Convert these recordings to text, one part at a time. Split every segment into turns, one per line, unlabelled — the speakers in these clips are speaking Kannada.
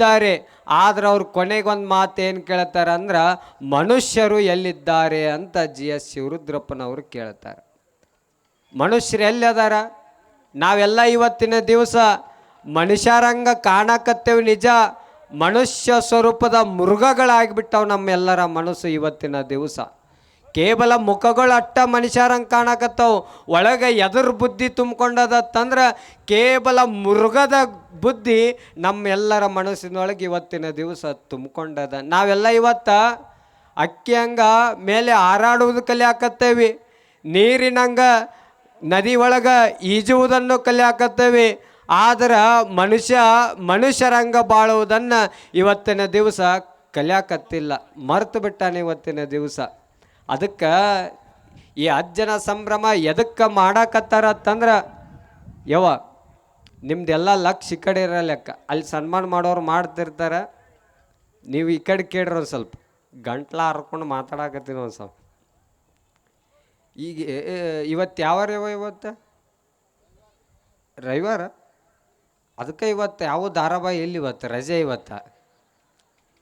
ಇದ್ದಾರೆ. ಆದ್ರೆ ಅವ್ರು ಕೊನೆಗೊಂದು ಮಾತು ಏನು ಕೇಳ್ತಾರೆ ಅಂದ್ರೆ ಮನುಷ್ಯರು ಎಲ್ಲಿದ್ದಾರೆ? ಅಂತ ಜಿ ಎಸ್ ಶಿವರುದ್ರಪ್ಪನವರು ಕೇಳ್ತಾರೆ. ಮನುಷ್ಯರು ಎಲ್ಲಿ ನಾವೆಲ್ಲ ಇವತ್ತಿನ ದಿವಸ ಮನುಷ್ಯರಂಗ ಕಾಣಕತ್ತೇವೆ ನಿಜ. ಮನುಷ್ಯ ಸ್ವರೂಪದ ಮೃಗಗಳಾಗಿಬಿಟ್ಟವು ನಮ್ಮೆಲ್ಲರ ಮನಸ್ಸು ಇವತ್ತಿನ ದಿವಸ. ಕೇವಲ ಮುಖಗಳು ಅಟ್ಟ ಮನುಷ್ಯರಂಗೆ ಕಾಣಕತ್ತವು. ಒಳಗೆ ಎದುರು ಬುದ್ಧಿ ತುಂಬಿಕೊಂಡದತ್ತಂದ್ರೆ ಕೇವಲ ಮೃಗದ ಬುದ್ಧಿ ನಮ್ಮೆಲ್ಲರ ಮನಸ್ಸಿನೊಳಗೆ ಇವತ್ತಿನ ದಿವಸ ತುಂಬಿಕೊಂಡದ. ನಾವೆಲ್ಲ ಇವತ್ತು ಅಕ್ಕಿ ಹಂಗ ಮೇಲೆ ಹಾರಾಡುವುದು ಕಲಿಯಾಕತ್ತೇವಿ. ನೀರಿನಂಗ ನದಿ ಒಳಗೆ ಈಜುವುದನ್ನು ಕಲಿಯಾಕತ್ತೇವಿ. ಆದ್ರೆ ಮನುಷ್ಯ ಮನುಷ್ಯರಂಗ ಬಾಳುವುದನ್ನು ಇವತ್ತಿನ ದಿವಸ ಕಲಿಯಾಕತ್ತಿಲ್ಲ. ಮರೆತು ಬಿಟ್ಟಾನೆ ಇವತ್ತಿನ ದಿವಸ. ಅದಕ್ಕೆ ಈ ಅಜ್ಜನ ಸಂಭ್ರಮ ಎದಕ್ಕೆ ಮಾಡಾಕತ್ತಾರತ್ತಂದ್ರೆ ಯವ ನಿಮ್ದೆಲ್ಲ ಲಕ್ಷ ಈ ಕಡೆ ಇರೋ ಲೆಕ್ಕ. ಅಲ್ಲಿ ಸನ್ಮಾನ ಮಾಡೋರು ಮಾಡ್ತಿರ್ತಾರೆ. ನೀವು ಈ ಕಡೆ ಕೇಳ್ರಿ ಸ್ವಲ್ಪ. ಗಂಟ್ಲ ಹರ್ಕೊಂಡು ಮಾತಾಡಕತ್ತೀನಿ ಒಂದು ಸ್ವಲ್ಪ. ಈಗ ಇವತ್ತು ಯಾವ ಯಾವ ಇವತ್ತು? ರವಿವಾರ? ಅದಕ್ಕೆ ಇವತ್ತು ಯಾವ ಧಾರಾವಾಹಿ ಎಲ್ಲಿ ಇವತ್ತು? ರಜೆ ಇವತ್ತು.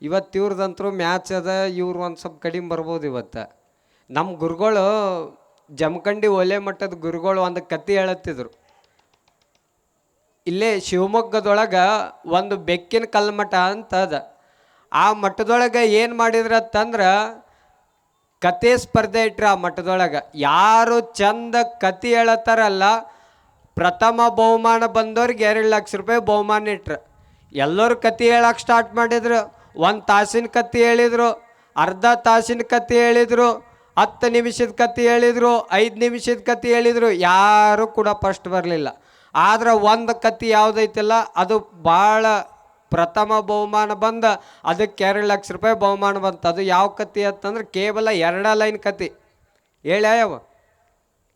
ಇವತ್ತು ಇವ್ರದಂತರೂ ಮ್ಯಾಚ್ ಅದ, ಇವ್ರು ಒಂದು ಸ್ವಲ್ಪ ಕಡಿಮೆ ಬರ್ಬೋದು ಇವತ್ತು. ನಮ್ಮ ಗುರುಗಳು ಜಮಖಂಡಿ ಒಲೆ ಮಟ್ಟದ ಗುರುಗಳು ಒಂದು ಕತೆ ಹೇಳುತ್ತಿದ್ರು. ಇಲ್ಲೇ ಶಿವಮೊಗ್ಗದೊಳಗೆ ಒಂದು ಬೆಕ್ಕಿನ ಕಲ್ಮಠ ಅಂತ ಅದ. ಆ ಮಠದೊಳಗೆ ಏನು ಮಾಡಿದ್ರತ್ತಂದ್ರೆ ಕತೆ ಸ್ಪರ್ಧೆ ಇಟ್ರ ಆ ಮಠದೊಳಗೆ. ಯಾರು ಚಂದ ಕತೆ ಹೇಳತ್ತಾರಲ್ಲ ಪ್ರಥಮ ಬಹುಮಾನ ಬಂದವ್ರಿಗೆ ಎರಡು ಲಕ್ಷ ರೂಪಾಯಿ ಬಹುಮಾನ ಇಟ್ರು. ಎಲ್ಲರೂ ಕತೆ ಹೇಳಕ್ಕೆ ಸ್ಟಾರ್ಟ್ ಮಾಡಿದ್ರು. ಒಂದು ತಾಸಿನ ಕತೆ ಹೇಳಿದರು, ಅರ್ಧ ತಾಸಿನ ಕತೆ ಹೇಳಿದರು. ಹತ್ತು ನಿಮಿಷದ ಕತೆ ಹೇಳಿದರು, ಐದು ನಿಮಿಷದ ಕತೆ ಹೇಳಿದರು, ಯಾರೂ ಕೂಡ ಫಸ್ಟ್ ಬರಲಿಲ್ಲ. ಆದ್ರೆ ಒಂದು ಕತೆ ಯಾವುದೈತಿಲ್ಲ, ಅದು ಭಾಳ ಪ್ರಥಮ ಬಹುಮಾನ ಬಂದ, ಅದಕ್ಕೆ ಎರಡು ಲಕ್ಷ ರೂಪಾಯಿ ಬಹುಮಾನ ಬಂತು. ಅದು ಯಾವ ಕತೆ ಅಂತಂದ್ರೆ ಕೇವಲ ಎರಡ ಲೈನ್ ಕತೆ ಹೇಳ್ಯಾವ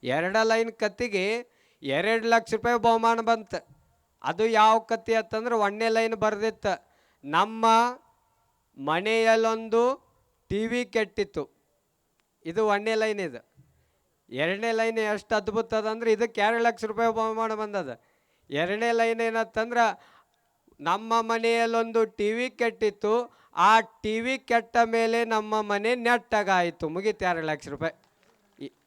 ಎರಡ ಲೈನ್ ಕತ್ತಿಗೆ ಎರಡು ಲಕ್ಷ ರೂಪಾಯಿ ಬಹುಮಾನ ಬಂತು. ಅದು ಯಾವ ಕತೆ ಅಂತಂದ್ರೆ ಒಂದನೇ ಲೈನ್ ಬರೆದಿತ್ತು. ನಮ್ಮ ಮನೆಯಲ್ಲೊಂದು ಟಿ ವಿ ಕೆಟ್ಟಿತ್ತು. ಇದು ಒಂದನೇ ಲೈನ್ ಇದು. ಎರಡನೇ ಲೈನ್ ಎಷ್ಟು ಅದ್ಭುತ ಅಂದ್ರೆ ಇದಕ್ಕೆ ಎರಡು ಲಕ್ಷ ರೂಪಾಯಿ ಬಹುಮಾನ ಬಂದದ ಎರಡನೇ ಲೈನ್ ಏನತ್ತಂದ್ರೆ ನಮ್ಮ ಮನೆಯಲ್ಲೊಂದು ಟಿ ವಿ ಕೆಟ್ಟಿತ್ತು. ಆ ಟಿ ವಿ ಕೆಟ್ಟ ಮೇಲೆ ನಮ್ಮ ಮನೆ ನೆಟ್ಟಗಾಯಿತು. ಮುಗೀತು ಎರಡು ಲಕ್ಷ ರೂಪಾಯಿ.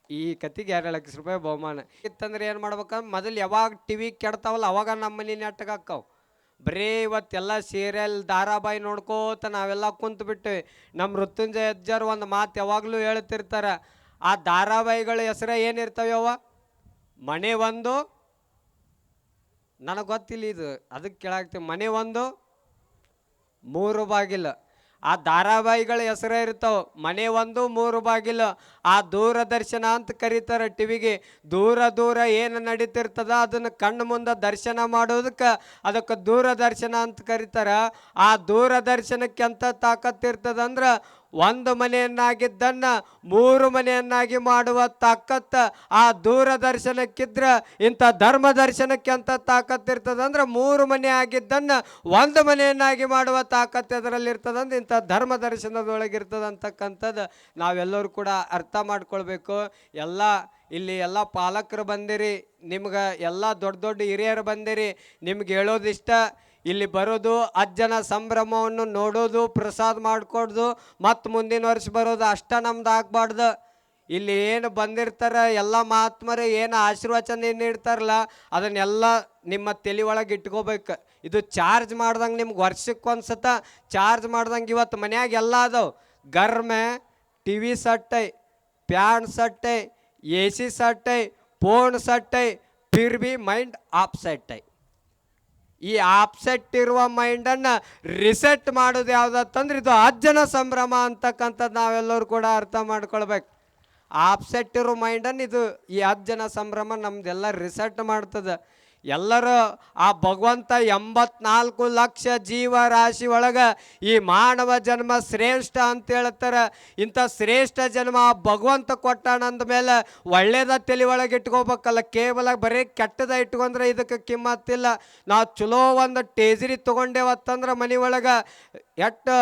ಈ- ಕತ್ತಿಗೆ ಎರಡು ಲಕ್ಷ ರೂಪಾಯಿ ಬಹುಮಾನ. ಇತ್ತಂದ್ರೆ ಏನು ಮಾಡ್ಬೇಕಂದ್ರೆ ಮೊದಲು ಯಾವಾಗ ಟಿ ವಿ ಕೆಡ್ತಾವಲ್ಲ ಅವಾಗ ನಮ್ಮ ಮನೆ ನೆಟ್ಟಗಾಕ್ಕವು ಬರೀ ಇವತ್ತೆಲ್ಲ ಸೀರಿಯಲ್ ಧಾರಾವಾಹಿ ನೋಡ್ಕೋತ ನಾವೆಲ್ಲ ಕುಂತು ಬಿಟ್ಟಿವಿ ನಮ್ಮ ಮೃತ್ಯುಂಜಯ ಅಜ್ಜರು ಒಂದು ಮಾತು ಯಾವಾಗಲೂ ಹೇಳ್ತಿರ್ತಾರೆ. ಆ ಧಾರಾವಾಹಿಗಳ ಹೆಸರೇ ಏನಿರ್ತವೆ ಅವ ಮನೆ ಒಂದು. ನನಗೆ ಗೊತ್ತಿಲ್ಲ ಇದು. ಅದಕ್ಕೆ ಕೇಳಾಕ್ತೀವಿ ಮನೆ ಒಂದು, ಮೂರು ಬಾಗಿಲು. ಆ ಧಾರಾವಾಹಿಗಳ ಹೆಸರೇ ಇರ್ತಾವೆ. ಮನೆ ಒಂದು, ಮೂರು ಬಾಗಿಲು. ಆ ದೂರದರ್ಶನ ಅಂತ ಕರೀತಾರೆ ಟಿವಿಗೆ. ದೂರ ದೂರ ಏನು ನಡೀತಿರ್ತದ ಅದನ್ನು ಕಣ್ಣು ಮುಂದೆ ದರ್ಶನ ಮಾಡೋದಕ್ಕೆ ಅದಕ್ಕೆ ದೂರದರ್ಶನ ಅಂತ ಕರೀತಾರೆ. ಆ ದೂರದರ್ಶನಕ್ಕೆ ಎಂಥ ತಾಕತ್ತಿರ್ತದಂದ್ರೆ ಒಂದು ಮನೆಯನ್ನಾಗಿದ್ದನ್ನು ಮೂರು ಮನೆಯನ್ನಾಗಿ ಮಾಡುವ ತಾಕತ್ತ ಆ ದೂರದರ್ಶನಕ್ಕಿದ್ರೆ ಇಂಥ ಧರ್ಮ ದರ್ಶನಕ್ಕೆ ಅಂತ ತಾಕತ್ತಿರ್ತದಂದ್ರೆ ಮೂರು ಮನೆ ಆಗಿದ್ದನ್ನು ಒಂದು ಮನೆಯನ್ನಾಗಿ ಮಾಡುವ ತಾಕತ್ತು ಅದರಲ್ಲಿ ಇರ್ತದಂದ್ರೆ ಇಂಥ ಧರ್ಮ ದರ್ಶನದೊಳಗಿರ್ತದೆ ಅಂತಕ್ಕಂಥದ್ದು ನಾವೆಲ್ಲರೂ ಕೂಡ ಅರ್ಥ ಮಾಡ್ಕೊಳ್ಬೇಕು. ಎಲ್ಲ ಇಲ್ಲಿ ಎಲ್ಲ ಪಾಲಕರು ಬಂದಿರಿ, ನಿಮ್ಗೆ ಎಲ್ಲ ದೊಡ್ಡ ದೊಡ್ಡ ಹಿರಿಯರು ಬಂದಿರಿ, ನಿಮ್ಗೆ ಹೇಳೋದಿಷ್ಟ. ಇಲ್ಲಿ ಬರೋದು ಅಜ್ಜನ ಸಂಭ್ರಮವನ್ನು ನೋಡೋದು, ಪ್ರಸಾದ ಮಾಡಿಕೊಡ್ದು, ಮತ್ತು ಮುಂದಿನ ವರ್ಷ ಬರೋದು ಅಷ್ಟ ನಮ್ದು ಆಗ್ಬಾರ್ದು. ಇಲ್ಲಿ ಏನು ಬಂದಿರ್ತಾರೆ ಎಲ್ಲ ಮಹಾತ್ಮರು, ಏನು ಆಶೀರ್ವಚನ ನೀಡ್ತಾರಲ್ಲ ಅದನ್ನೆಲ್ಲ ನಿಮ್ಮ ತಲೆ ಒಳಗೆ ಇಟ್ಕೋಬೇಕು. ಇದು ಚಾರ್ಜ್ ಮಾಡ್ದಂಗೆ ನಿಮ್ಗೆ ವರ್ಷಕ್ಕೆ ಒಂದ್ಸತ ಚಾರ್ಜ್ ಮಾಡ್ದಂಗೆ ಇವತ್ತು ಮನ್ಯಾಗ ಎಲ್ಲ ಅದಾವೆ. ಗರ್ಮೆ ಟಿ ವಿ ಸಟ್ಟೈ, ಪ್ಯಾನ್ ಸಟ್ಟೈ, ಎ ಸಿ ಸಟ್ಟೈ, ಫೋನ್ ಸಟ್ಟೈ ಫಿರ್ ಬಿ ಮೈಂಡ್ ಆಫ್ ಸಟ್ಟೈ. ಈ ಆಪ್ಸೆಟ್ ಇರುವ ಮೈಂಡನ್ನು ರಿಸೆಟ್ ಮಾಡೋದು ಯಾವುದಂತಂದ್ರೆ ಇದು ಅಜ್ಜನ ಸಂಭ್ರಮ ಅಂತಕ್ಕಂಥದ್ದು ನಾವೆಲ್ಲರೂ ಕೂಡ ಅರ್ಥ ಮಾಡ್ಕೊಳ್ಬೇಕು. ಆಪ್ಸೆಟ್ ಇರೋ ಮೈಂಡನ್ನು ಇದು ಈ ಅಜ್ಜನ ಸಂಭ್ರಮ ನಮ್ದೆಲ್ಲ ರಿಸೆಟ್ ಮಾಡ್ತದೆ. ಎಲ್ಲರೂ ಆ ಭಗವಂತ ಎಂಬತ್ನಾಲ್ಕು ಲಕ್ಷ ಜೀವರಾಶಿ ಒಳಗೆ ಈ ಮಾನವ ಜನ್ಮ ಶ್ರೇಷ್ಠ ಅಂತ ಹೇಳ್ತಾರೆ. ಇಂಥ ಶ್ರೇಷ್ಠ ಜನ್ಮ ಆ ಭಗವಂತ ಕೊಟ್ಟಾನಂದ ಮೇಲೆ ಒಳ್ಳೇದ ತಲೆ ಒಳಗೆ ಇಟ್ಕೋಬೇಕಲ್ಲ. ಕೇವಲ ಬರೀ ಕೆಟ್ಟದ ಇಟ್ಕೊಂಡ್ರೆ ಇದಕ್ಕೆ ಕಿಮ್ಮತ್ತಿಲ್ಲ ನಾವು ಚಲೋ ಒಂದು ಟೇಜರಿ ತೊಗೊಂಡೇವತ್ತಂದ್ರೆ ಮನೆ ಒಳಗೆ ಎಷ್ಟು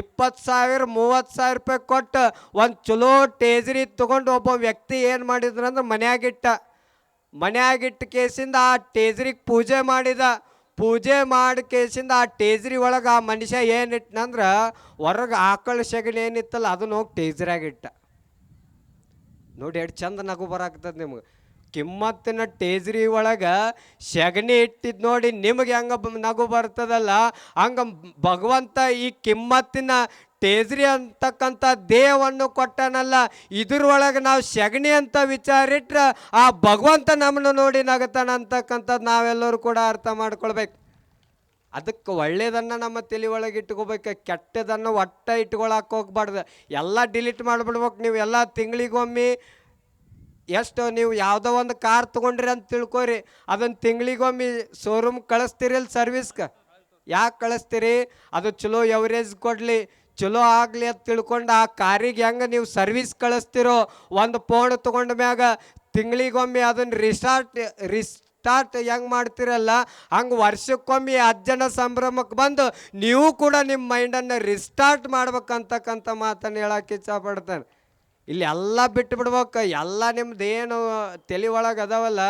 ಇಪ್ಪತ್ತು ಸಾವಿರ, ಮೂವತ್ತು ಸಾವಿರ ರೂಪಾಯಿ ಕೊಟ್ಟು ಒಂದು ಚಲೋ ಟೇಜರಿ ತೊಗೊಂಡು ಒಬ್ಬ ವ್ಯಕ್ತಿ ಏನು ಮಾಡಿದ್ರಂದ್ರೆ ಮನ್ಯಾಗಿಟ್ಟ ಮನ್ಯಾಗಿಟ್ಟ ಕೇಸಿಂದ ಆ ಟೇಜ್ರಿಗೆ ಪೂಜೆ ಮಾಡಿದ, ಪೂಜೆ ಮಾಡಿ ಕೇಸಿಂದ ಆ ಟೇಜ್ರಿ ಒಳಗೆ ಆ ಮನುಷ್ಯ ಏನಿಟ್ಟನಂದ್ರೆ ಹೊರಗೆ ಆಕಳ ಸೆಗಣಿ ಏನಿತ್ತಲ್ಲ ಅದನ್ನ ಹೋಗಿ ಟೇಜ್ರಾಗಿಟ್ಟ ನೋಡಿ ಎಷ್ಟು ಚಂದ ನಗು ಬರಾಕ್ತದೆ ನಿಮ್ಗೆ. ಕಿಮ್ಮತ್ತಿನ ಟೇಜ್ರಿ ಒಳಗೆ ಸೆಗಣಿ ಇಟ್ಟಿದ್ ನೋಡಿ ನಿಮಗೆ ಹೆಂಗ ನಗು ಬರ್ತದಲ್ಲ, ಹಂಗ ಭಗವಂತ ಈ ಕಿಮ್ಮತ್ತಿನ ಟೇಜ್ರಿ ಅಂತಕ್ಕಂಥ ದೇಹವನ್ನು ಕೊಟ್ಟನಲ್ಲ, ಇದ್ರೊಳಗೆ ನಾವು ಸಗಣಿ ಅಂತ ವಿಚಾರಿಟ್ರೆ ಆ ಭಗವಂತ ನಮ್ಮನ್ನು ನೋಡಿ ನಗತಾನ ಅಂತಕ್ಕಂಥದ್ದು ನಾವೆಲ್ಲರೂ ಕೂಡ ಅರ್ಥ ಮಾಡ್ಕೊಳ್ಬೇಕು. ಅದಕ್ಕೆ ಒಳ್ಳೇದನ್ನು ನಮ್ಮ ತಲೆ ಒಳಗೆ ಇಟ್ಕೋಬೇಕು, ಕೆಟ್ಟದನ್ನು ಒಟ್ಟ ಇಟ್ಕೊಳಕ್ಕೆ ಹೋಗ್ಬಾರ್ದು. ಎಲ್ಲ ಡಿಲೀಟ್ ಮಾಡಿಬಿಡ್ಬೇಕು ನೀವು ಎಲ್ಲ ತಿಂಗಳಿಗೊಮ್ಮೆ. ಎಷ್ಟು ನೀವು ಯಾವುದೋ ಒಂದು ಕಾರ್ ತೊಗೊಂಡ್ರಿ ಅಂತ ತಿಳ್ಕೊರಿ, ಅದನ್ನು ತಿಂಗಳಿಗೊಮ್ಮೆ ಶೋರೂಮ್ ಕಳಿಸ್ತೀರಿಲ್ಲ ಸರ್ವಿಸ್ಗೆ ಯಾಕೆ ಕಳಿಸ್ತೀರಿ? ಅದು ಚಲೋ ಎವರೇಜ್ ಕೊಡಲಿ. ಚಲೋ ಆಗಲಿ ಅಂತ ತಿಳ್ಕೊಂಡು ಆ ಕಾರಿಗೆ ಹೆಂಗೆ ನೀವು ಸರ್ವಿಸ್ ಕಳಿಸ್ತಿರೋ ಒಂದು ಫೋನ್ ತೊಗೊಂಡ ಮ್ಯಾಗ ತಿಂಗಳಿಗೊಮ್ಮೆ ಅದನ್ನು ರಿಸ್ಟಾರ್ಟ್ ರಿಸ್ಟಾರ್ಟ್ ಹೆಂಗೆ ಮಾಡ್ತಿರಲ್ಲ, ಹಂಗೆ ವರ್ಷಕ್ಕೊಮ್ಮೆ ಅಜ್ಜನ ಸಂಭ್ರಮಕ್ಕೆ ಬಂದು ನೀವು ಕೂಡ ನಿಮ್ಮ ಮೈಂಡನ್ನು ರಿಸ್ಟಾರ್ಟ್ ಮಾಡ್ಬೇಕಂತಕ್ಕಂಥ ಮಾತನ್ನು ಹೇಳಕ್ಕೆ ಇಚ್ಛಪಡ್ತಾನೆ ಇಲ್ಲಿ ಎಲ್ಲ ಬಿಟ್ಟು ಬಿಡ್ಬೇಕು ಎಲ್ಲ ನಿಮ್ದು ಏನು ತಲೆ ಒಳಗೆ ಅದಾವಲ್ಲ,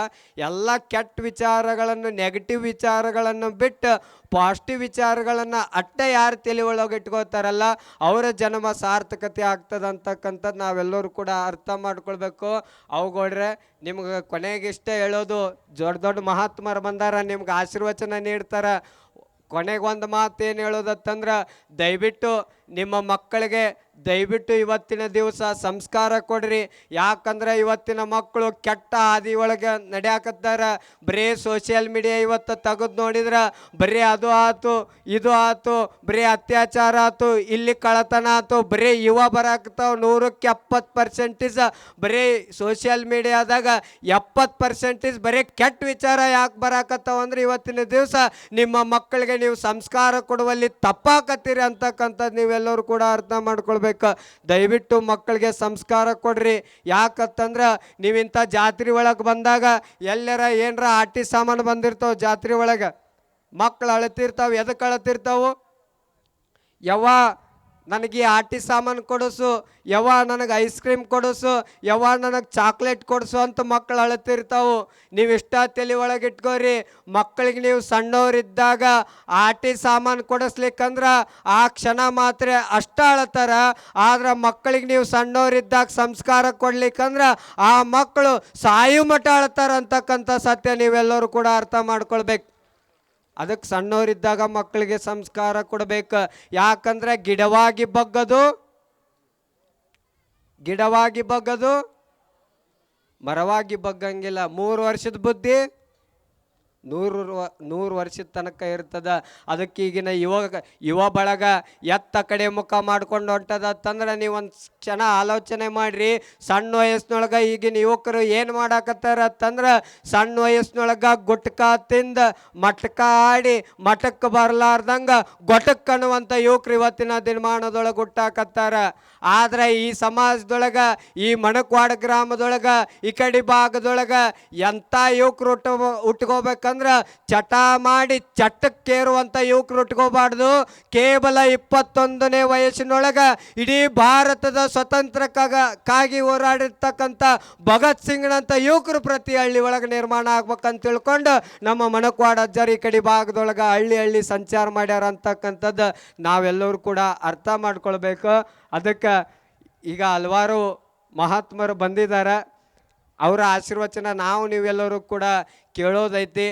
ಎಲ್ಲ ಕೆಟ್ಟ ವಿಚಾರಗಳನ್ನು ನೆಗೆಟಿವ್ ವಿಚಾರಗಳನ್ನು ಬಿಟ್ಟು ಪಾಸಿಟಿವ್ ವಿಚಾರಗಳನ್ನು ಅಟ್ಟೆ ಯಾರು ತಲೆ ಒಳಗೆ ಇಟ್ಕೋತಾರಲ್ಲ, ಅವರ ಜನ್ಮ ಸಾರ್ಥಕತೆ ಆಗ್ತದೆ ಅಂತಕ್ಕಂಥದ್ದು ನಾವೆಲ್ಲರೂ ಕೂಡ ಅರ್ಥ ಮಾಡ್ಕೊಳ್ಬೇಕು. ಅವುಗಳ್ರೆ ನಿಮ್ಗೆ ಕೊನೆಗೆ ಇಷ್ಟ ಹೇಳೋದು, ದೊಡ್ಡ ದೊಡ್ಡ ಮಹಾತ್ಮರು ಬಂದಾರ, ನಿಮ್ಗೆ ಆಶೀರ್ವಚನ ನೀಡ್ತಾರೆ. ಕೊನೆಗೆ ಒಂದು ಮಾತು ಏನು ಹೇಳೋದತ್ತಂದ್ರೆ, ದಯವಿಟ್ಟು ನಿಮ್ಮ ಮಕ್ಕಳಿಗೆ ದಯವಿಟ್ಟು ಇವತ್ತಿನ ದಿವಸ ಸಂಸ್ಕಾರ ಕೊಡ್ರಿ. ಯಾಕಂದ್ರೆ ಇವತ್ತಿನ ಮಕ್ಕಳು ಕೆಟ್ಟ ಹಾದಿ ಒಳಗೆ ನಡೆಯಾಕತ್ತಾರ. ಬರೀ ಸೋಷಿಯಲ್ ಮೀಡಿಯಾ ಇವತ್ತು ತೆಗೆದು ನೋಡಿದ್ರೆ ಬರೀ ಅದು ಆತು, ಇದು ಆತು, ಬರೀ ಅತ್ಯಾಚಾರ ಆತು, ಇಲ್ಲಿ ಕಳತನ ಆತು, ಬರೀ ಯುವ ಬರಾಕತ್ತಾವ. ನೂರಕ್ಕೆ ಎಪ್ಪತ್ತು ಪರ್ಸೆಂಟೇಜ್ ಬರೀ ಸೋಷಿಯಲ್ ಮೀಡಿಯಾದಾಗ ಎಪ್ಪತ್ತು ಪರ್ಸೆಂಟೇಜ್ ಬರೀ ಕೆಟ್ಟ ವಿಚಾರ ಯಾಕೆ ಬರಾಕತ್ತಾವ ಅಂದ್ರೆ ಇವತ್ತಿನ ದಿವಸ ನಿಮ್ಮ ಮಕ್ಕಳಿಗೆ ನೀವು ಸಂಸ್ಕಾರ ಕೊಡುವಲ್ಲಿ ತಪ್ಪಾಕತ್ತೀರಿ ಅಂತಕ್ಕಂಥದ್ದು ನೀವೆಲ್ಲರೂ ಕೂಡ ಅರ್ಥ ಮಾಡ್ಕೊಳ್ಬೇಕು. ದಯವಿಟ್ಟು ಮಕ್ಕಳಿಗೆ ಸಂಸ್ಕಾರ ಕೊಡ್ರಿ. ಯಾಕತ್ತಂದ್ರೆ ನೀವಿಂಥ ಜಾತ್ರೆ ಒಳಗೆ ಬಂದಾಗ ಎಲ್ಲರ ಏನರ ಆಟಿ ಸಾಮಾನು ಬಂದಿರ್ತಾವೆ ಜಾತ್ರೆ ಒಳಗೆ. ಮಕ್ಕಳು ಅಳತಿರ್ತಾವೆ ಎದಕ್ಕೆ ಅಳತಿರ್ತಾವು? ಯವ್ವ ನನಗೆ ಆಟಿ ಸಾಮಾನು ಕೊಡಿಸು, ಯವ್ವ ನನಗೆ ಐಸ್ ಕ್ರೀಮ್ ಕೊಡಿಸು, ಯವ್ವ ನನಗೆ ಚಾಕ್ಲೇಟ್ ಕೊಡಿಸು ಅಂತ ಮಕ್ಕಳು ಅಳತಿರ್ತಾವು. ನೀವು ತಲೆ ಒಳಗೆ ಇಟ್ಕೋರಿ ಮಕ್ಕಳಿಗೆ ನೀವು ಸಣ್ಣವರಿದ್ದಾಗ ಆಟಿ ಸಾಮಾನು ಕೊಡಿಸ್ಲಿಕ್ಕಂದ್ರೆ ಆ ಕ್ಷಣ ಮಾತ್ರ ಅಷ್ಟ ಅಳತಾರ, ಆದ್ರೆ ಮಕ್ಕಳಿಗೆ ನೀವು ಸಣ್ಣವರಿದ್ದಾಗ ಸಂಸ್ಕಾರ ಕೊಡ್ಲಿಕ್ಕಂದ್ರೆ ಆ ಮಕ್ಕಳು ಸಾಯು ಮಠ ಅಳತಾರ ಅಂತಕ್ಕಂಥ ಸತ್ಯ ನೀವೆಲ್ಲರೂ ಕೂಡ ಅರ್ಥ ಮಾಡ್ಕೊಳ್ಬೇಕು. ಅದಕ್ಕೆ ಸಣ್ಣವರಿದ್ದಾಗ ಮಕ್ಕಳಿಗೆ ಸಂಸ್ಕಾರ ಕೊಡಬೇಕು. ಯಾಕಂದರೆ ಗಿಡವಾಗಿ ಬಗ್ಗದು ಗಿಡವಾಗಿ ಬಗ್ಗದು, ಮರವಾಗಿ ಬಗ್ಗಂಗಿಲ್ಲ. ಮೂರು ವರ್ಷದ ಬುದ್ಧಿ ನೂರು ನೂರು ವರ್ಷದ ತನಕ ಇರ್ತದೆ. ಅದಕ್ಕೆ ಈಗಿನ ಯುವ ಯುವ ಬಳಗ ಎತ್ತ ಕಡೆ ಮುಖ ಮಾಡ್ಕೊಂಡು ಹೊಂಟದ. ಅಂತಂದ್ರೆ ನೀವು ಒಂದು ಕ್ಷಣ ಆಲೋಚನೆ ಮಾಡ್ರಿ, ಸಣ್ಣ ವಯಸ್ಸಿನೊಳಗೆ ಈಗಿನ ಯುವಕರು ಏನು ಮಾಡಾಕತ್ತಾರ ಅಂತಂದ್ರೆ ಸಣ್ಣ ವಯಸ್ಸಿನೊಳಗೆ ಗುಟ್ಕ ತಿಂದ ಮಟ್ಕ ಆಡಿ ಮಠಕ್ಕೆ ಬರಲಾರ್ದಂಗ ಗೊಟಕ್ ಅನ್ನುವಂಥ ಯುವಕರು ಇವತ್ತಿನ ದಿನಮಾನದೊಳಗೆ ಹುಟ್ಟಾಕತ್ತಾರ. ಆದರೆ ಈ ಸಮಾಜದೊಳಗೆ, ಈ ಮಣಕ್ವಾಡ ಗ್ರಾಮದೊಳಗೆ, ಈ ಕಡೆ ಭಾಗದೊಳಗೆ ಎಂಥ ಯುವಕರು ಹುಟ್ಟ ಉಟ್ಕೋಬೇಕಂದ್ರೆ ಚಟ ಮಾಡಿ ಚಟಕ್ಕೇರುವಂಥ ಯುವಕರು ಉಟ್ಕೋಬಾರ್ದು ಕೇವಲ ಇಪ್ಪತ್ತೊಂದನೇ ವಯಸ್ಸಿನೊಳಗೆ ಇಡೀ ಭಾರತದ ಸ್ವತಂತ್ರಕ್ಕಾಗ ಕಾಗಿ ಹೋರಾಡಿರ್ತಕ್ಕಂಥ ಭಗತ್ ಸಿಂಗ್ನಂಥ ಯುವಕರು ಪ್ರತಿ ಹಳ್ಳಿ ಒಳಗೆ ನಿರ್ಮಾಣ ಆಗ್ಬೇಕಂತ ತಿಳ್ಕೊಂಡು ನಮ್ಮ ಮಣಕ್ವಾಡ ಅಜ್ಜರ್ ಕಡೆ ಭಾಗದೊಳಗೆ ಹಳ್ಳಿ ಹಳ್ಳಿ ಸಂಚಾರ ಮಾಡ್ಯಾರ ಅಂತಕ್ಕಂಥದ್ದು ನಾವೆಲ್ಲರೂ ಕೂಡ ಅರ್ಥ ಮಾಡ್ಕೊಳ್ಬೇಕು. ಅದಕ್ಕೆ ಈಗ ಹಲವಾರು ಮಹಾತ್ಮರು ಬಂದಿದ್ದಾರೆ. ಅವರ ಆಶೀರ್ವಚನ ನಾವು ನೀವೆಲ್ಲರೂ ಕೂಡ ಕೇಳೋದೈತಿ.